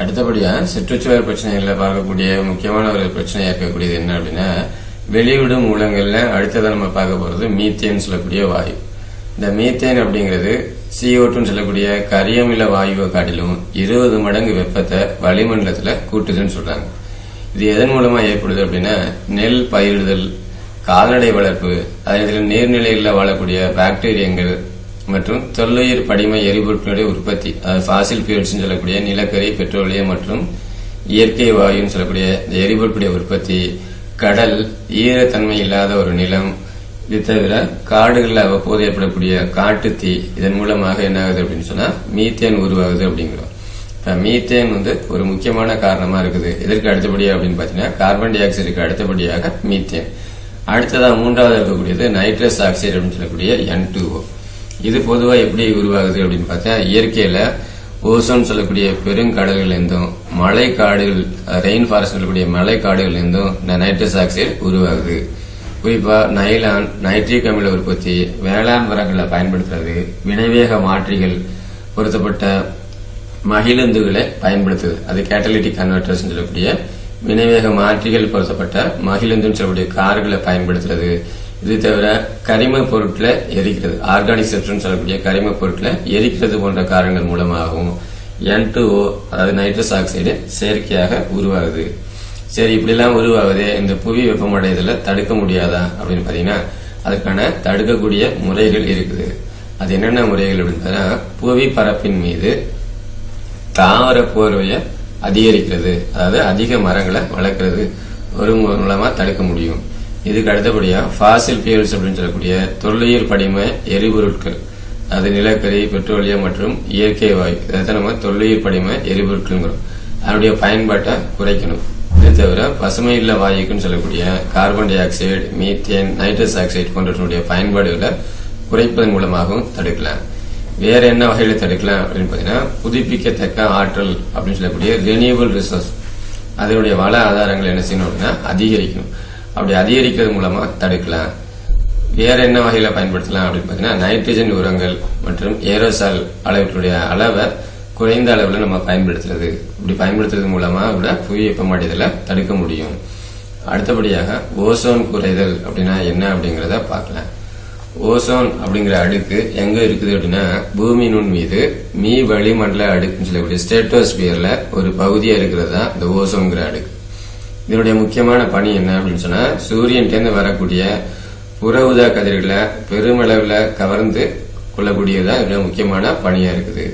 அடுத்தபடியா சுற்றுச்சூழல் பிரச்சனைகளில் பார்க்கக்கூடிய முக்கியமான ஒரு பிரச்சனையா இருக்கக்கூடியது என்ன அப்படின்னா வெளிவிடும் மூலங்கள்ல அடுத்ததை நம்ம பார்க்க போறது மீத்தேன் சொல்லக்கூடிய வாயு. இந்த மீத்தேன் அப்படிங்கிறது சிஓட்டுன்னு சொல்லக்கூடிய கரியமில வாயுவை காட்டிலும் இருபது மடங்கு வெப்பத்தை வளிமண்டலத்துல கூட்டுதுன்னு சொல்றாங்க. இது எதன் மூலமா ஏற்படுது அப்படின்னா நெல் பயிரிடுதல் கால்நடை வளர்ப்பு அதே நீர்நிலைகளில் வாழக்கூடிய பாக்டீரியங்கள் மற்றும் தொல்லுயிர் படிம எரிபொருட்களுடைய உற்பத்தி ஃபாசில் ஃபியூல்ஸ் சொல்லக்கூடிய நிலக்கரி பெட்ரோலியம் மற்றும் இயற்கை வாயுன்னு சொல்லக்கூடிய இந்த எரிபொருட்களுடைய உற்பத்தி கடல் ஈரத்தன்மை இல்லாத ஒரு நிலம் இது தவிர காடுகளில் அவ்வப்போது ஏற்படக்கூடிய தீ இதன் மூலமாக என்ன ஆகுது அப்படின்னு சொன்னா மீத்தேன் உருவாகுது அப்படிங்கிறோம். இப்போ மீத்தேன் வந்து ஒரு முக்கியமான காரணமா இருக்குது. இதற்கு அடுத்தபடியாக அப்படின்னு பார்த்தீங்கன்னா கார்பன் டை ஆக்சைடுக்கு அடுத்தபடியாக மீத்தேன். அடுத்ததாக மூன்றாவது இருக்கக்கூடியது நைட்ரஸ் ஆக்சைடு அப்படின்னு சொல்லக்கூடிய என் இது பொதுவா எப்படி உருவாகுது அப்படின்னு பார்த்தா இயற்கையில ஓசோன் சொல்லக்கூடிய பெருங்கடல்கள் இருந்தும் மழை காடுகள் ரெயின் ஃபாரஸ்ட் சொல்லக்கூடிய மலை காடுகள் இருந்தும் இந்த நைட்ரஸ் ஆக்சைடு உருவாகுது. குறிப்பா நைலான் நைட்ரிக் அமில உற்பத்தி வேளாண் மரங்களை பயன்படுத்துறது வினைவேக மாற்றிகள் பொருத்தப்பட்ட மகிழுந்துகளை பயன்படுத்துது. அது கேட்டலிட்டிக் கன்வெர்டர்ஸ் சொல்லக்கூடிய வினைவேக மாற்றிகள் பொருத்தப்பட்ட மகிழுந்துன்னு சொல்லக்கூடிய கார்களை பயன்படுத்துறது. இது தவிர கரிம பொருட்களை எரிக்கிறது. ஆர்கானிக் செப்டர்னு சொல்லக்கூடிய கரிம பொருட்களை எரிக்கிறது போன்ற காரணங்கள் மூலமாகவும் என் அதாவது நைட்ரஸ் ஆக்சைடு செயற்கையாக உருவாகுது. சரி இப்படிலாம் உருவாகுது இந்த புவி வெப்பமடைதல தடுக்க முடியாதா அப்படின்னு பாத்தீங்கன்னா அதுக்கான தடுக்கக்கூடிய முறைகள் இருக்குது. அது என்னென்ன முறைகள் அப்படின்னு புவி பரப்பின் மீது தாவர போர்வையை அதிகரிக்கிறது. அதாவது அதிக மரங்களை வளர்க்கறது. ஒரு மூலமா தடுக்க முடியும். இதுக்கு அடுத்தபடியா ஃபாசில் ஃபியூல்ஸ் அப்படின்னு சொல்லக்கூடிய தொல்லியல் படிம எரிபொருட்கள். அது நிலக்கரி பெட்ரோலியம் மற்றும் இயற்கை வாயு. இதை நம்ம தொல்லியல் படிம எரிபொருட்கள்ங்கிறோம். அதனுடைய பயன்பாட்டை குறைக்கணும். இதை தவிர பசுமை இல்ல வாயுக்குன்னு சொல்லக்கூடிய carbon dioxide methane nitrous oxide போன்றவற்றுடைய பயன்பாடுகளை குறைப்பதன் மூலமாகவும் தடுக்கலாம். வேற என்ன வகையில தடுக்கலாம் அப்படின்னு பாத்தீங்கன்னா புதுப்பிக்கத்தக்க ஆற்றல் அப்படின்னு சொல்லக்கூடிய ரெனியூவல் ரிசோர்ஸ் அதனுடைய வள ஆதாரங்கள் என்ன செய்யணும் அப்படின்னா அதிகரிக்கணும். அப்படி அதிகரிக்கிறது மூலமா தடுக்கலாம். வேற என்ன வகையில பயன்படுத்தலாம் அப்படின்னு பாத்தீங்கன்னா நைட்ரஜன் உரங்கள் மற்றும் ஏரோசால் அளவுடைய அளவை குறைந்த அளவுல நம்ம பயன்படுத்துறது. இப்படி பயன்படுத்துறது மூலமா கூட புவி வெப்பமடைதலை தடுக்க முடியும். அடுத்தபடியாக ஓசோன் குறைதல் அப்படின்னா என்ன அப்படிங்கறத பார்க்கலாம். ஓசோன் அப்படிங்கிற அடுக்கு எங்க இருக்குது அப்படின்னா பூமியினுள் மீது மீ வளிமண்டல அடுக்குன்னு சொல்லக்கூடிய ஸ்டேட்டோஸ்பியர்ல ஒரு பகுதியா இருக்கிறது தான் இந்த ஓசோன்கிற அடுக்கு. இதனுடைய முக்கியமான பணி என்ன அப்படின்னு சொன்னா சூரியன்டேந்து வரக்கூடிய புற உதா கதிர்களை பெருமளவுல கவர்ந்து கொள்ளக்கூடியதுதான் இதனுடைய முக்கியமான பணியா இருக்குது.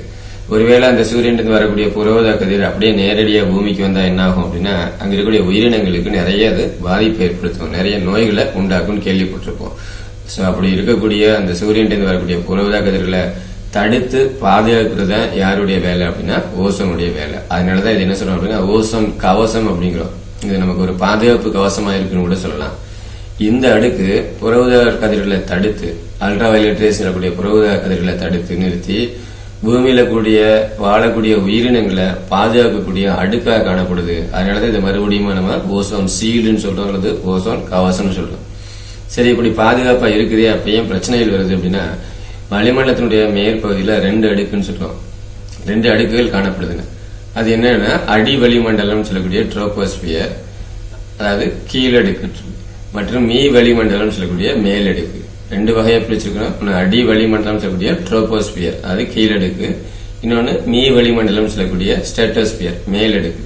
ஒருவேளை அந்த சூரியன்டேந்து வரக்கூடிய புற கதிர் அப்படியே நேரடியா பூமிக்கு வந்தா என்ன ஆகும் அப்படின்னா அங்க இருக்கக்கூடிய உயிரினங்களுக்கு நிறைய அது பாதிப்பு ஏற்படுத்தும். நிறைய நோய்களை உண்டாக்கும்னு கேள்விப்பட்டிருப்போம். சோ அப்படி இருக்கக்கூடிய அந்த சூரியன்டேந்து வரக்கூடிய புற கதிர்களை தடுத்து பாதுகாக்கிறது தான் யாருடைய வேலை அப்படின்னா ஓசோனுடைய வேலை. அதனாலதான் இது என்ன சொல்றோம் அப்படின்னா ஓசோன் கவசம் அப்படிங்கிறோம். இது நமக்கு ஒரு பாதுகாப்பு கவசமா இருக்குன்னு கூட சொல்லலாம். இந்த அடுக்கு புறவுதா கதிர்களை தடுத்து அல்ட்ரா வயலட் ரேஸ் சொல்லக்கூடிய புறவுதா கதிர்களை தடுத்து நிறுத்தி பூமியில கூடிய வாழக்கூடிய உயிரினங்களை பாதுகாக்கக்கூடிய அடுக்காக காணப்படுது. அதனாலதான் இதை மறுபடியும் நம்ம ஓசோன் சீல்டுன்னு சொல்றோம் அல்லது ஓசோன் கவசம்னு சொல்றோம். சரி இப்படி பாதுகாப்பா இருக்குது அப்ப ஏன் பிரச்சனைகள் வருது அப்படின்னா வளிமண்டலத்தினுடைய மேற்பகுதியில ரெண்டு அடுக்குன்னு சொல்றோம். ரெண்டு அடுக்குகள் காணப்படுதுங்க அது என்னன்னா அடி வளிமண்டலம் சொல்லக்கூடிய ட்ரோபோஸ்பியர் அதாவது கீழடுக்கு மற்றும் மீ வளிமண்டலம் சொல்லக்கூடிய மேலடுக்கு. ரெண்டு வகையை பிரிச்சிருக்கணும் ஒன்று அடி வளிமண்டலம் சொல்லக்கூடிய ட்ரோபோஸ்பியர் அது கீழடுக்கு. இன்னொன்னு மீ வளிமண்டலம் சொல்லக்கூடிய ஸ்டேட்டோஸ்பியர் மேலடுக்கு.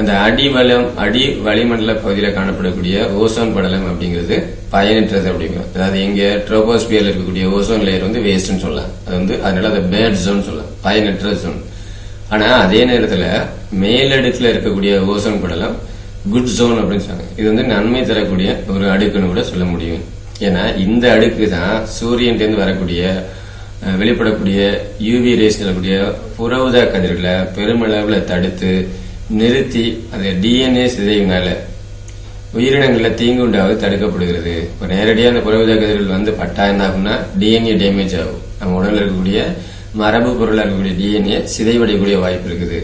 அந்த அடி வளம் அடி வளிமண்டல பகுதியில் காணப்படக்கூடிய ஓசோன் படலம் அப்படிங்கிறது பயனற்றது அப்படிங்கிறோம் அதாவது எங்க ட்ரோபோஸ்பியர்ல இருக்கக்கூடிய ஓசோன் லேயர் வந்து வேஸ்ட்னு சொல்லலாம். அது வந்து அதனால அதை பேட் ஜோன் சொல்லலாம். பயனற்ற ஜோன் ஆனா அதே நேரத்துல மேலடுக்குல இருக்கக்கூடிய ஓசோன் படலம் குட் ஜோன் அப்படின்னு சொன்னாங்க. இது வந்து நன்மை தரக்கூடிய ஒரு அடுக்குன்னு கூட சொல்ல முடியும். ஏன்னா இந்த அடுக்கு தான் சூரியன் இருந்து வரக்கூடிய வெளிப்படக்கூடிய யூவி ரேஸ் சொல்லக்கூடிய புற கதிர்களை பெருமளவுல தடுத்து நிறுத்தி அந்த டிஎன்ஏ சிதைவினால உயிரினங்களில் தீங்கு உண்டாவது தடுக்கப்படுகிறது. இப்போ நேரடியாக அந்த புற கதிர்கள் வந்து பட்டா என்ன ஆகும்னா டிஎன்ஏ டேமேஜ் ஆகும். நம்ம உடலில் இருக்கக்கூடிய மரபு பொருள் இருக்கக்கூடிய டிஎன்ஏ சிதைவடையக்கூடிய வாய்ப்பு இருக்குது.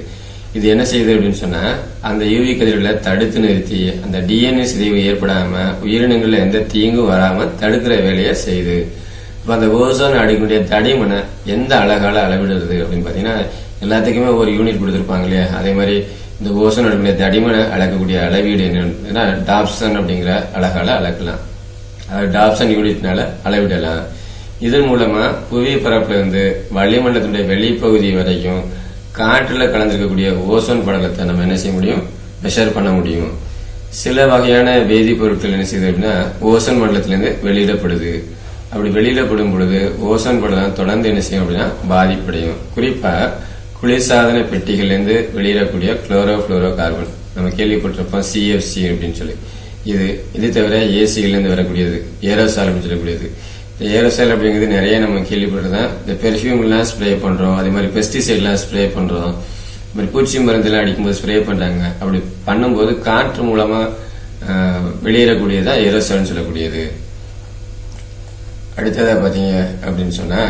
இது என்ன செய்யுது அப்படின்னு சொன்னா அந்த யூவி கதிர்களை தடுத்து நிறுத்தி அந்த டிஎன்ஏ சிதைவு ஏற்படாம உயிரினங்கள்ல எந்த தீங்கும் வராம தடுக்கிற வேலையை செய்யுது. இப்ப அந்த ஓசோன் அடுக்கினுடைய தடிமனை எந்த அழகால அளவிடுறது அப்படின்னு பாத்தீங்கன்னா எல்லாத்துக்குமே ஒரு யூனிட் கொடுத்துருப்பாங்க இல்லையா? அதே மாதிரி இந்த ஓசோன் அடுக்குடைய தடிமனை அளக்கக்கூடிய அளவீடு என்னன்னா டாப்சன் அப்படிங்கிற அழகால அளக்கலாம். அது டாப்சன் யூனிட்னால அளவிடலாம். இதன் மூலமா புவி பரப்புல இருந்து வளிமண்டலத்தினுடைய வெளிப்பகுதி வரைக்கும் காற்றுல கலந்திருக்கக்கூடிய ஓசோன் படலத்தை நம்ம என்ன செய்ய முடியும்? மெஷர் பண்ண முடியும். சில வகையான வேதிப்பொருட்கள் என்ன செய்யுது அப்படின்னா ஓசோன் மண்டலத்திலிருந்து வெளியிடப்படுது. அப்படி வெளியிடப்படும் பொழுது ஓசோன் படலம் தொடர்ந்து என்ன செய்யும் அப்படின்னா பாதிப்படையும். குறிப்பா குளிர்சாதன பெட்டிகள்லேருந்து வெளியிடக்கூடிய குளோரோ புளோரோ கார்பன் நம்ம கேள்விப்பட்டிருப்போம் சிஎஃப்சி அப்படின்னு சொல்லி. இது இது தவிர ஏசியிலேருந்து வரக்கூடியது ஏரோசால் அப்படின்னு சொல்லக்கூடியது. இந்த ஏரோசால் அப்படிங்கிறது நிறைய நம்ம கேள்விப்பட்டிருந்தோம் இந்த பெர்ஃப்யூம்லாம் ஸ்ப்ரே பண்றோம். அதே மாதிரி பெஸ்டிசைட்லாம் ஸ்ப்ரே பண்றோம். இந்த மாதிரி பூச்சி மருந்தெல்லாம் அடிக்கும்போது ஸ்ப்ரே பண்றாங்க. அப்படி பண்ணும்போது காற்று மூலமா வெளியேறக்கூடியதான் வெளியேறக்கூடியதா சொல்லக்கூடியது. அடுத்ததா பாத்தீங்க அப்படின்னு சொன்னா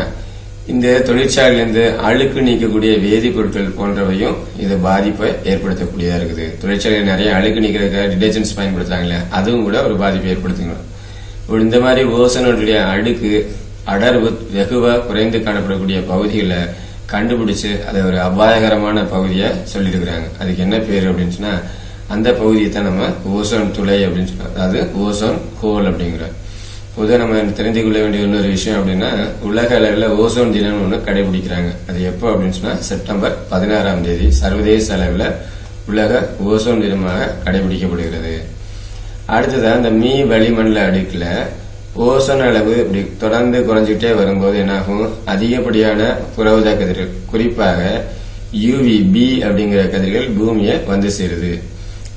இந்த தொழிற்சாலையிலேருந்து அழுக்கு நீக்கக்கூடிய வேதிப்பொருட்கள் போன்றவையும் இது பாதிப்பை ஏற்படுத்தக்கூடியதா இருக்குது. தொழிற்சாலையில் நிறைய அழுக்கு நீக்கிறதுக்காக டிடர்ஜென்ட்ஸ் பயன்படுத்துறாங்களே அதுவும் கூட ஒரு பாதிப்பை ஏற்படுத்துங்க. இந்த மாதிரி ஓசனுடைய அடுக்கு அடர்வு வெகுவா குறைந்து காணப்படக்கூடிய பகுதிகளை கண்டுபிடிச்சு அதை ஒரு அபாயகரமான பகுதியை சொல்லியிருக்கிறாங்க. அதுக்கு என்ன பேர் அப்படின்னு சொன்னா அந்த பகுதியை தான் நம்ம ஓசோன் துளை அப்படின்னு சொல்றோம் அதாவது ஓசோன் ஹோல் அப்படிங்கிற. பொதுவாக நம்ம தெரிந்து கொள்ள வேண்டிய இன்னொரு விஷயம் அப்படின்னா உலக அளவில் ஓசோன் தினம் ஒன்று கடைபிடிக்கிறாங்க. அது எப்போ அப்படின்னு சொன்னா செப்டம்பர் பதினாறாம் தேதி சர்வதேச அளவில் உலக ஓசோன் தினமாக கடைபிடிக்கப்படுகிறது. அடுத்ததாக இந்த மீ வளிமண்டல அடுக்கில் ஓசோன் அளவு இப்படி தொடர்ந்து குறைஞ்சிட்டே வரும்போது என்னாகும்? அதிகப்படியான புறவுத கதிர்கள். குறிப்பாக யூவி பி அப்படிங்கிற கதிர்கள் பூமியை வந்து சேருது.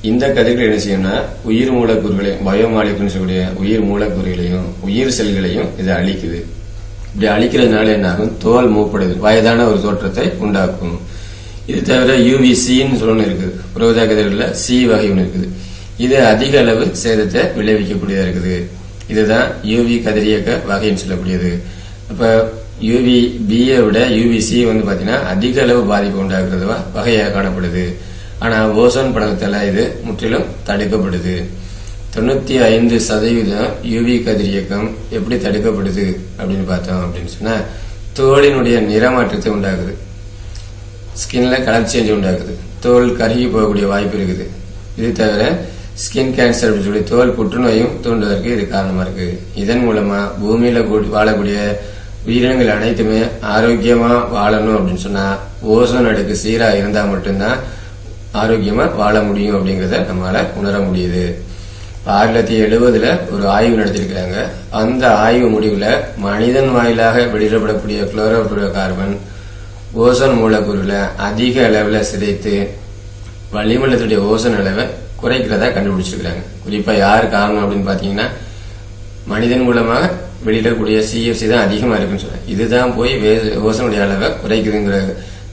இந்த கதிர்கள் என்ன செய்யும்னா உயிர் மூலக்கூறுகளையும் பயோமாலிகுல்னு சொல்லக்கூடிய உயிர் மூலக்கூறுகளையும் உயிர் செல்களையும் இது அழிக்குது. இப்படி அழிக்கிறதுனால என்னாகும்? தோல் மூப்படுது. வயதான ஒரு தோற்றத்தை உண்டாக்கும். இது தவிர யூவிசின்னு சொல்லணும் இருக்குது. புறவுதா கதிர்களில் சி வகை ஒன்று இருக்குது. இது அதிக அளவு சேதத்தை விளைவிக்கக்கூடியதா இருக்குது. இதுதான் யூவி கதிரியக்க வகைன்னு சொல்லக்கூடியது. இப்போ யூவி பிஏ விட யூவிசி வந்து பாத்தீங்கன்னா அதிக அளவு பாதிப்பு உண்டாகிறதுவா வகையாக காணப்படுது. ஆனா ஓசோன் படலத்துல இது முற்றிலும் தடுக்கப்படுது. தொண்ணூத்தி ஐந்து சதவீதம் யூவி கதிரியக்கம் எப்படி தடுக்கப்படுது அப்படின்னு பார்த்தோம் அப்படின்னு சொன்னா தோலினுடைய நிறமாற்றத்தை உண்டாகுது ஸ்கின்ல கலர் சேஞ்ச் உண்டாக்குது. தோல் கருகி போகக்கூடிய வாய்ப்பு இருக்குது. இது தவிர ஸ்கின் கேன்சர் அப்படின்னு சொல்லி தோல் புற்றுநோயும் தூண்டுவதற்கு இது காரணமா இருக்கு. இதன் மூலமா பூமியில வாழக்கூடிய உயிரினங்கள் அனைத்துமே ஆரோக்கியமா வாழணும் அப்படின்னு சொன்னா ஓசோன் அடுக்கு சீரா இருந்தா மட்டும்தான் ஆரோக்கியமா வாழ முடியும் அப்படிங்கறத நம்மளால உணர முடியுது. ஆயிரத்தி தொள்ளாயிரத்தி எழுபதுல ஒரு ஆய்வு நடத்திருக்கிறாங்க. அந்த ஆய்வு முடிவுல மனிதன் வாயிலாக வெளியிடப்படக்கூடிய குளோரோபுரோ கார்பன் ஓசோன் மூலக்கூறுல அதிக அளவுல சிதைத்து வளிமண்டலத்துடைய ஓசோன் அளவை குறைக்கிறதா கண்டுபிடிச்சிருக்கிறாங்க. குறிப்பா யார் காரணம் அப்படின்னு பாத்தீங்கன்னா மனிதன் மூலமாக வெளியிடக்கூடிய சிஎஃப்சி தான் அதிகமா இருக்குன்னு சொல்றாங்க. இதுதான் போய் வே- ஓசோனுடைய அளவை குறைக்குதுங்கிற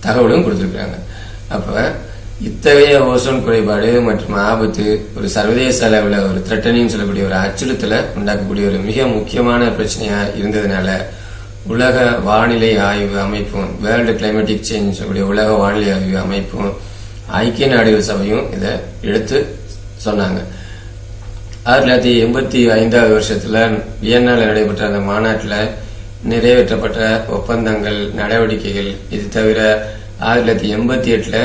தகவலும் கொடுத்திருக்காங்க அப்ப இத்தகைய ஓசோன் குறைபாடு மற்றும் ஆபத்து ஒரு சர்வதேச அளவில் ஒரு த்ரெட்டனிங் சொல்லக்கூடிய ஒரு அச்சுறுத்தலை உண்டாக்கக்கூடிய ஒரு மிக முக்கியமான பிரச்சனையா இருந்ததுனால உலக வானிலை ஆய்வு அமைப்பும் வேர்ல்டு கிளைமேட்டிக் சேஞ்ச் சொல்லக்கூடிய உலக வானிலை ஆய்வு அமைப்பும் ஐக்கிய நாடுகள் சபையும் இதை எடுத்து சொன்னாங்க. ஆயிரத்தி தொள்ளாயிரத்தி எண்பத்தி ஐந்தாவது வருஷத்துல வியன்னால நடைபெற்ற அந்த மாநாட்டில் நிறைவேற்றப்பட்ட ஒப்பந்தங்கள் நடவடிக்கைகள் இது தவிர ஆயிரத்தி தொள்ளாயிரத்தி எண்பத்தி எட்டுல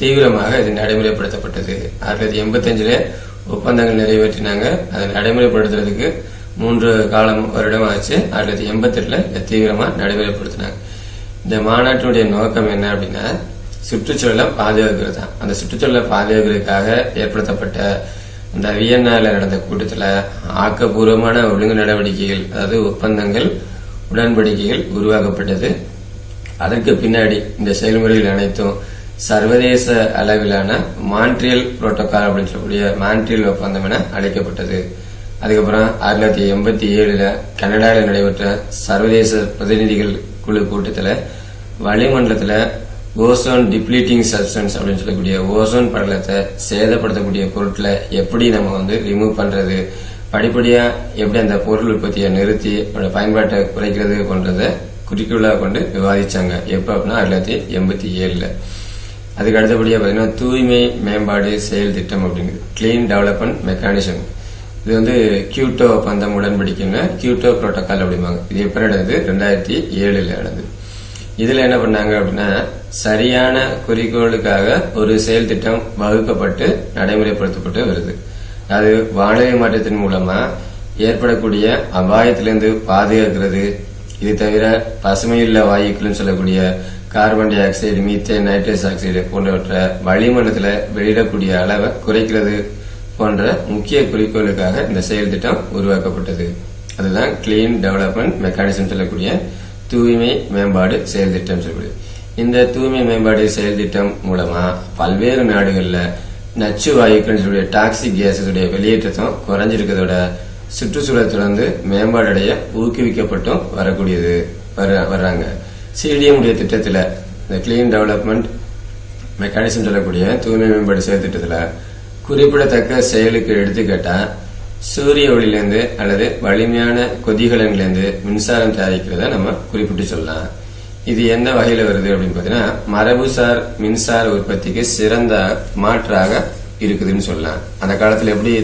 தீவிரமாக இது நடைமுறைப்படுத்தப்பட்டது. ஆயிரத்தி தொள்ளாயிரத்தி எண்பத்தஞ்சுல ஒப்பந்தங்கள் நிறைவேற்றினாங்க. அதை நடைமுறைப்படுத்துறதுக்கு மூன்று காலம் வருடம் ஆச்சு. ஆயிரத்தி தொள்ளாயிரத்தி எண்பத்தெட்டுல இதை தீவிரமா நடைமுறைப்படுத்தினாங்க. இந்த மாநாட்டினுடைய நோக்கம் என்ன அப்படின்னா சுற்றுச்சூழலை பாதுகாக்கிறது? தான் அந்த சுற்றுச்சூழலை பாதுகாக்கிறதுக்காக ஏற்படுத்தப்பட்ட இந்த வியன்னால நடந்த கூட்டத்தில் ஆக்கப்பூர்வமான ஒழுங்கு நடவடிக்கைகள் அதாவது ஒப்பந்தங்கள் உடன்படிக்கைகள் உருவாக்கப்பட்டது. அதற்கு பின்னாடி இந்த செயல்முறைகள் அனைத்தும் சர்வதேச அளவிலான மான்ட்ரியல் புரோட்டோகால் அப்படின்னு சொல்லக்கூடிய மான்ட்ரியல் ஒப்பந்தம் என அழைக்கப்பட்டது. அதுக்கப்புறம் ஆயிரத்தி தொள்ளாயிரத்தி எண்பத்தி ஏழுல கனடாவில் நடைபெற்ற சர்வதேச பிரதிநிதிகள் குழு கூட்டத்தில் வளிமண்டலத்தில் ஓசோன் டிப்ளீட்டிங் சப்ஸ்டன்ஸ் அப்படின்னு சொல்லக்கூடிய ஓசோன் படலத்தை சேதப்படுத்தக்கூடிய பொருட்களை எப்படி நம்ம வந்து ரிமூவ் பண்றது? படிப்படியா எப்படி அந்த பொருள் உற்பத்தியை நிறுத்தி அதோட பயன்பாட்டை குறைக்கிறது போன்றதை குறிக்கோளாக கொண்டு விவாதிச்சாங்க. எப்ப அப்படின்னா ஆயிரத்தி தொள்ளாயிரத்தி எண்பத்தி ஏழுல. அதுக்கு அடுத்தபடியா பாத்தீங்கன்னா தூய்மை மேம்பாடு செயல் திட்டம் அப்படிங்கிறது கிளீன் டெவலப்மெண்ட் மெக்கானிசம் இது வந்து கியூட்டோ ஒப்பந்தம் உடன்படிக்கைன்னு கியூட்டோ புரோட்டோகால் அப்படிம்பாங்க. இது எப்ப நடந்தது? ரெண்டாயிரத்தி ஏழுல நடந்தது. இதுல என்ன பண்ணாங்க அப்படின்னா சரியான குறிக்கோளுக்காக ஒரு செயல் திட்டம் வகுக்கப்பட்டு நடைமுறைப்படுத்தப்பட்டு வருது. அது வானிலை மாற்றத்தின் மூலமா ஏற்படக்கூடிய அபாயத்திலிருந்து பாதுகாக்கிறது. இது தவிர பசுமையுள்ள வாயுக்கள்னு சொல்லக்கூடிய carbon dioxide methane nitrous oxide போன்றவற்றை வளிமண்டலத்தில் வெளியிடக்கூடிய அளவை குறைக்கிறது போன்ற முக்கிய குறிக்கோளுக்காக இந்த செயல் திட்டம் உருவாக்கப்பட்டது. அதுதான் கிளீன் டெவலப்மெண்ட் மெக்கானிசம் சொல்லக்கூடிய தூய்மை மேம்பாடு செயல் திட்டம் சொல்லப்படுது இந்த தூய்மை மேம்பாடு செயல் திட்டம் மூலமா பல்வேறு நாடுகள்ல நச்சு வாயுக்கள் சொல்லக்கூடிய டாக்ஸிக் கேஸஸுடைய வெளியேற்றத்தும் குறைஞ்சிருக்கிறதோட சுற்றுச்சூழல் தொடர்ந்து மேம்பாடடைய ஊக்குவிக்கப்பட்டும் வரக்கூடியது வர- வர்றாங்க. சிடிஎம் உடைய திட்டத்தில் இந்த கிளீன் டெவலப்மெண்ட் மெக்கானிசம் சொல்லக்கூடிய தூய்மை மேம்பாடு செயல் திட்டத்தில் குறிப்பிடத்தக்க செயலுக்கு எடுத்துக்கிட்டால் சூரிய ஒளியிலிருந்து அல்லது வலிமையான கொதிகலன்லேருந்து மின்சாரம் தயாரிக்கிறத நம்ம குறிப்பிட்டு சொல்லலாம். இது எந்த வகையில வருது அப்படின்னு பாத்தீங்கன்னா மரபுசார் மின்சார உற்பத்திக்கு சிறந்த மாற்றாக இருக்குதுன்னு சொல்லலாம். அந்த காலத்துல எப்படி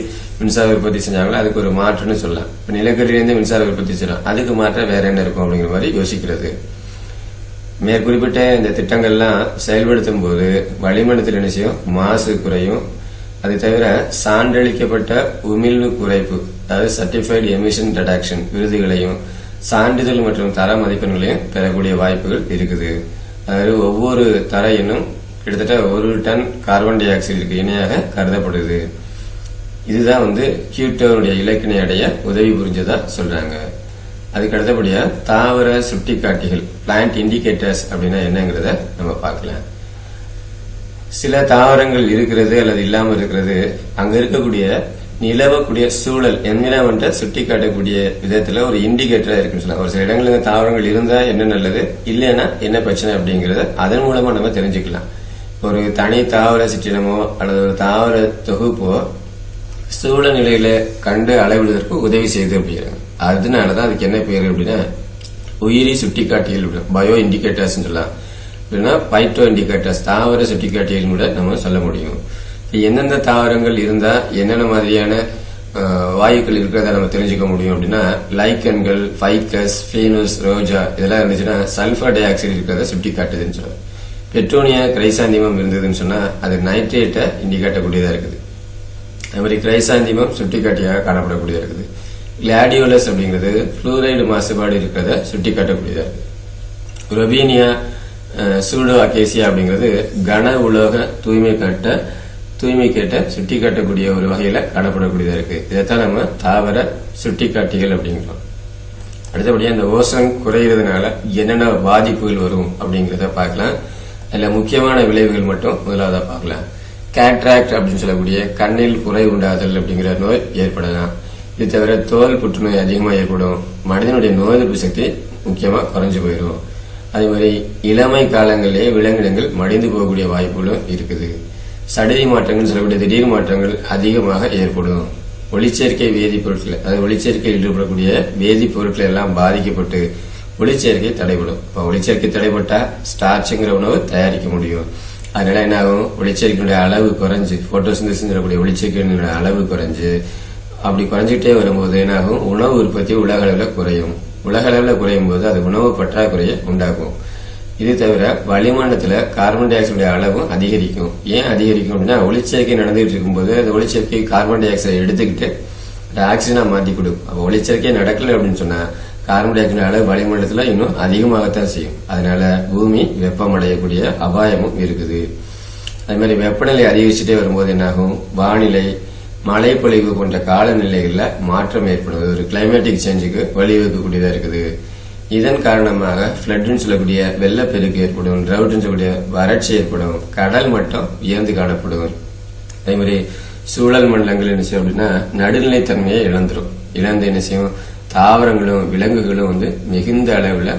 மின்சார உற்பத்தி செஞ்சாங்களோ அதுக்கு ஒரு மாற்றுன்னு சொல்லலாம். இப்ப நிலக்கரியிலிருந்து மின்சார உற்பத்தி செய்யறோம். அதுக்கு மாற்ற வேற என்ன இருக்கும் அப்படிங்கிற மாதிரி யோசிக்கிறது. மேற்குறிப்பிட்ட இந்த திட்டங்கள்லாம் செயல்படுத்தும் போது வளிமண்டலத்தில் என்ன செய்யும்? மாசு குறையும். அது தவிர சான்றளிக்கப்பட்ட உமிழ்வு குறைப்பு அதாவது சர்டிஃபைடு எமிஷன் ரிடக்ஷன் விருதுகளையும் சான்றிதழ் மற்றும் தர மதிப்பெண்களையும் பெறக்கூடிய வாய்ப்புகள் இருக்குது. அதாவது ஒவ்வொரு தர எண்ணும் கிட்டத்தட்ட ஒரு டன் கார்பன் டை ஆக்சைடுக்கு இணையாக கருதப்படுது. இதுதான் வந்து கியூட்டோனுடைய இலக்கினை அடைய உதவி புரிஞ்சதா சொல்றாங்க. அதுக்கு அடுத்தபடியா தாவர சுட்டிக்காட்டிகள் பிளான்ட் இண்டிகேட்டர்ஸ் அப்படின்னா என்னங்கிறத நம்ம பார்க்கலாம். சில தாவரங்கள் இருக்கிறது அல்லது இல்லாமல் இருக்கிறது அங்க இருக்கக்கூடிய நிலவக்கூடிய சூழல் என்விரான்மெண்ட்டை சுட்டி காட்டக்கூடிய விதத்துல ஒரு இண்டிகேட்டரா இருக்குன்னு சொல்லலாம். ஒரு சில இடங்கள்ல தாவரங்கள் இருந்தா என்ன நல்லது இல்லைன்னா என்ன பிரச்சனை அப்படிங்கறத அதன் மூலமா நம்ம தெரிஞ்சுக்கலாம். ஒரு தனி தாவர சிற்றினமோ அல்லது ஒரு தாவர தொகுப்போ சூழநிலையில கண்டு அளவிடுவதற்கு உதவி செய்து அப்படிங்கிறாங்க. அதனாலதான் அதுக்கு என்ன பேர் அப்படின்னா உயிரி சுட்டிக்காட்டிகள் பயோ இண்டிகேட்டர்ஸ் சொல்லலாம். இல்லைன்னா பைட்டோ இண்டிகேட்டர்ஸ் தாவர சுட்டிக்காட்டிகள் கூட நம்ம சொல்ல முடியும். எந்தெந்த தாவரங்கள் இருந்தா என்னென்ன மாதிரியான வாயுக்கள் இருக்கிறத நம்ம தெரிஞ்சுக்க முடியும் அப்படின்னா லைக்கன்கள் ஃபைக்கஸ் ஃபீனஸ் ரோஜா இதெல்லாம் இருந்துச்சுன்னா சல்ஃபர் டை ஆக்சைடு இருக்கிறத சுட்டி காட்டுதுன்னு சொல்லலாம் பெட்ரோனியா கிரைசாந்திமம் இருந்ததுன்னு சொன்னா அது நைட்ரேட்டை இண்டிகேட்டக்கூடியதா இருக்குது. அது மாதிரி கிரைசாந்திமம் சுட்டிக்காட்டியாக காணப்படக்கூடியதா இருக்குது. கிளாடியோலஸ் அப்படிங்கிறது புளூரைடு மாசுபாடு இருக்கிறத சுட்டி காட்டக்கூடியதாக இருக்குது. ரொபீனியா சூடோ அகேசியா அப்படிங்கிறது கன உலோக தூய்மை கட்ட தூய்மை கேட்ட சுட்டி காட்டக்கூடிய ஒரு வகையில காணப்படக்கூடியதா இருக்கு. இதைத்தான் நம்ம தாவர சுட்டி காட்டிகள் அப்படிங்கிறோம். அடுத்தபடியா இந்த ஓசன் குறைகிறதுனால என்னென்ன பாதிப்புகள் வரும் அப்படிங்கறத பார்க்கலாம். அதுல முக்கியமான விளைவுகள் மட்டும் முதலாவதா பார்க்கலாம். கேட்ராக்ட் அப்படின்னு சொல்லக்கூடிய கண்ணில் குறை உண்டாதல் அப்படிங்கிற நோய் ஏற்படலாம். இது தவிர தோல் புற்றுநோய் அதிகமா ஏற்படும். மனிதனுடைய நோய் எதிர்ப்பு சக்தி முக்கியமா குறைஞ்சு போயிடும். அதே மாதிரி இளமை காலங்களிலேயே விலங்கினங்கள் மடிந்து போகக்கூடிய வாய்ப்புகளும் இருக்குது. சடுதி மாற்றங்கள் சொல்லக்கூடிய திடீர் மாற்றங்கள் அதிகமாக ஏற்படும். ஒளிச்சேர்க்கை வேதிப்பொருட்கள் அதாவது ஒளிச்சேர்க்கையில் ஈடுபடக்கூடிய வேதிப்பொருட்கள் எல்லாம் பாதிக்கப்பட்டு ஒளிச்சேர்க்கை தடைபடும். இப்போ ஒளிச்சேர்க்கை தடைப்பட்டா ஸ்டார்ச்சுங்கிற உணவு தயாரிக்க முடியும். அதனால என்ன ஆகும் ஒளிச்சேர்க்கையினுடைய அளவு குறைஞ்சு போட்டோசிந்தசிஸ் சொல்லக்கூடிய ஒளிச்சேர்க்கையினுடைய அளவு குறைஞ்சு அப்படி குறைஞ்சிட்டே வரும்போது என்ன ஆகும் உணவு உற்பத்தி உலக அளவில் குறையும். உலக அளவில் குறையும் போது அது உணவு பற்றாக்குறையை உண்டாக்கும். இது தவிர வளிமண்டலத்தில் கார்பன் டை ஆக்சைடு அளவும் அதிகரிக்கும். ஏன் அதிகரிக்கும் அப்படின்னா ஒளிச்சேர்க்கை நடந்துகிட்டு இருக்கும்போது அந்த ஒளிச்சேர்க்கை கார்பன் டை ஆக்சைடு எடுத்துக்கிட்டு அந்த மாற்றி கொடுக்கும் அப்போ ஒளிச்சேர்க்கை நடக்கல அப்படின்னு சொன்னால் கார்பன் டை ஆக்சைடு அளவு வளிமண்டலத்தில் இன்னும் அதிகமாகத்தான் செய்யும். அதனால பூமி வெப்பமடையக்கூடிய அபாயமும் இருக்குது. அது மாதிரி வெப்பநிலை அதிகரிச்சுட்டே வரும்போது என்னாகும்? வானிலை மழைப்பொழிவு போன்ற காலநிலைகளில் மாற்றம் ஏற்படுவது ஒரு கிளைமேட்டிக் சேஞ்சுக்கு வழிவகுக்கக்கூடியதா இருக்குது. இதன் காரணமாக ஃபிளட்னு சொல்லக்கூடிய வெள்ளப்பெருக்கு ஏற்படும் ட்ரவுட்னு சொல்லக்கூடிய வறட்சி ஏற்படும் கடல் மட்டம் உயர்ந்து காணப்படும். அதே மாதிரி சூழல் மண்டலங்கள் என்ன செய்யும் அப்படின்னா நடுநிலைத்தன்மையை இழந்துடும் இழந்து என்ன செய்யும்? தாவரங்களும் விலங்குகளும் வந்து மிகுந்த அளவில்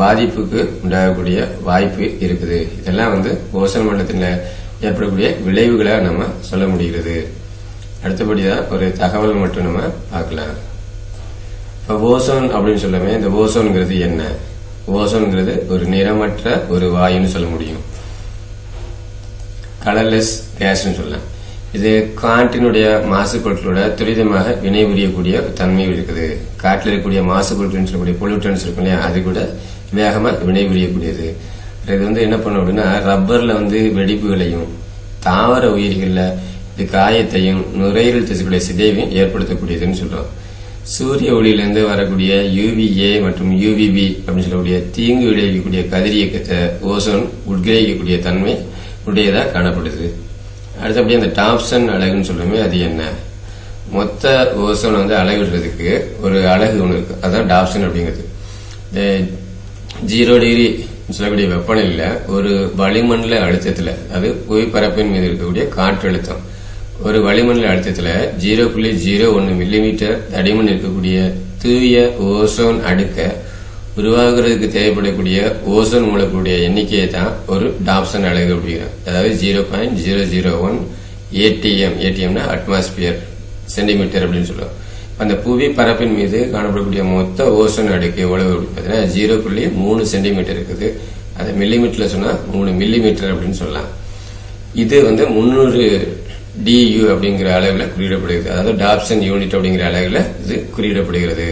பாதிப்புக்கு உண்டாகக்கூடிய வாய்ப்பு இருக்குது. இதெல்லாம் வந்து ஓசல் மண்டலத்தில் ஏற்படக்கூடிய விளைவுகளை நம்ம சொல்ல முடிகிறது. அடுத்தபடியா ஒரு தகவல் மட்டும் நம்ம பார்க்கலாம். இப்போ ஓசோன் அப்படின்னு சொல்லவே இந்த ஓசோன்ங்கிறது என்ன? ஓசோன்ங்கிறது ஒரு நிறமற்ற ஒரு வாயுன்னு சொல்ல முடியும். கலர்லெஸ் கேஸ்னு சொல்லலாம். இது காற்றினுடைய மாசு பொருட்களோட துரிதமாக வினைபுரியக்கூடிய தன்மை இருக்குது. காற்றில் இருக்கக்கூடிய மாசுபொருட்கள் சொல்லக்கூடிய பொல்யூட்டன்ஸ் இருக்கும் இல்லையா? அது கூட வேகமா வினைபுரியக்கூடியது. இது வந்து என்ன பண்ணும் அப்படின்னா ரப்பர்ல வந்து வெடிப்பு விளையும் தாவர உயிரிகள்ல இது காயத்தையும் நுரையீரல் திசுக்களுடைய சிதைவையும் ஏற்படுத்தக்கூடியதுன்னு சொல்றோம். சூரிய ஒளியிலிருந்து வரக்கூடிய யூவிஏ மற்றும் யூவிபி அப்படின்னு சொல்லக்கூடிய தீங்கு விளைவிக்கக்கூடிய கதிரியக்கத்தை ஓசோன் உட்கிரகிக்கக்கூடிய தன்மை உடையதா காணப்படுது. அடுத்தபடி அந்த டாப்சன் அழகுன்னு சொல்லுமே அது என்ன? மொத்த ஓசோன் வந்து அளவிடுறதுக்கு ஒரு அழகு ஒன்று இருக்கு. அதான் டாப்சன் அப்படிங்கிறது. இந்த ஜீரோ டிகிரி சொல்லக்கூடிய வெப்பநிலையில ஒரு வளிமண்டல அழுத்தத்துல அது புவிப்பரப்பின் மீது இருக்கக்கூடிய காற்றழுத்தம். ஒரு வளிமண்டல அழுத்தத்துல ஜீரோ புள்ளி ஜீரோ ஒன்னு மில்லிமீட்டர் தடிமன் இருக்கக்கூடிய தூய ஓசோன் அடுக்க உருவாகிறதுக்கு தேவைப்படக்கூடிய ஓசோன் மூலக்கூடிய எண்ணிக்கையை தான் ஒரு டாப்சன் அழகு அப்படிங்கிறோம் அதாவது zero point zero zero one ATM ஏடிஎம்னா atmosphere centimetre அப்படின்னு சொல்லுவோம் அந்த புவி பரப்பின் மீது காணப்படக்கூடிய மொத்த ஓசோன் அடுக்கு எவ்வளவு அப்படின்னு பார்த்தீங்கன்னா ஜீரோ புள்ளி மூணு சென்டிமீட்டர் இருக்குது. அதை மில்லிமீட்டர்ல சொன்னா மூணு மில்லிமீட்டர் அப்படின்னு சொல்லலாம். இது வந்து முந்நூறு டியு அப்படிங்கிற அளவில் குறியிடப்படுகிறது. அதாவது டாப்சன் யூனிட் அப்படிங்கிற அளவில் இது குறியிடப்படுகிறது.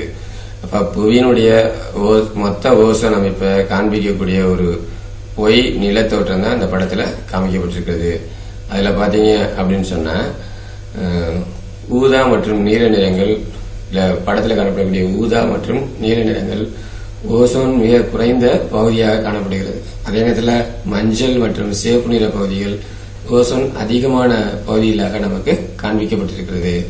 அப்ப புவியினுடைய ஓ- மொத்த ஓசோன் அமைப்பை காண்பிக்கக்கூடிய ஒரு பொய் நிலத்தோற்றம் தான் இந்த படத்துல காமிக்கப்பட்டிருக்கிறது. அதுல பார்த்தீங்க அப்படின்னு சொன்னா அஹ், ஊதா மற்றும் நீல நிறங்கள் இல்லை படத்துல காணப்படக்கூடிய ஊதா மற்றும் நீல நிறங்கள் ஓசோன் மிக குறைந்த பகுதியாக காணப்படுகிறது. அதே நேரத்துல மஞ்சள் மற்றும் சிவப்பு நிற பகுதிகள் ஓசோன் அதிகமான பகுதியிலாக நமக்கு காண்பிக்கப்பட்டிருக்கிறது.